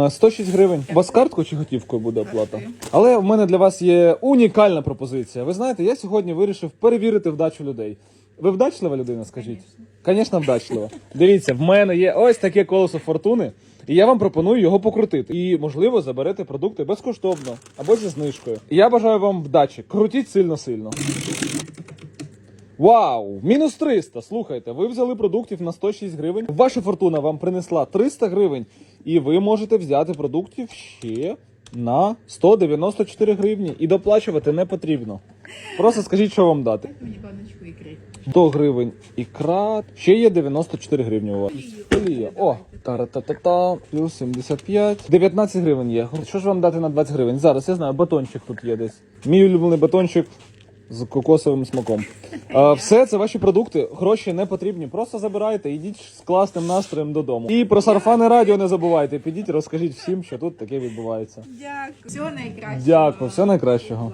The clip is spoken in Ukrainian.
Е, 106 гривень. У вас карткою чи готівкою буде оплата? Але в мене для вас є унікальна пропозиція. Ви знаєте, я сьогодні вирішив перевірити вдачу людей. Ви вдачлива людина, скажіть? Звісно, вдачлива. Дивіться, в мене є ось таке колесо фортуни, і я вам пропоную його покрутити. І, можливо, заберете продукти безкоштовно або зі знижкою. І я бажаю вам вдачі. Крутіть сильно-сильно. Вау! Мінус 300. Слухайте, ви взяли продуктів на 106 гривень. Ваша фортуна вам принесла 300 гривень, і ви можете взяти продуктів ще на 194 гривні. І доплачувати не потрібно. Просто скажіть, що вам дати. Мені баночку ікри. 100 гривень ікра. Ще є 94 гривні у вас. Олія. О, та-ра-та-та-та, плюс 75. 19 гривень є. Що ж вам дати на 20 гривень? Зараз я знаю, батончик тут є десь. Мій улюблений батончик з кокосовим смаком. А, все це ваші продукти. Гроші не потрібні. Просто забирайте, йдіть з класним настроєм додому. І про сарафани радіо не забувайте. Підіть, розкажіть всім, що тут таке відбувається. Дякую. Всього найкращого. Дякую, всього найкращого.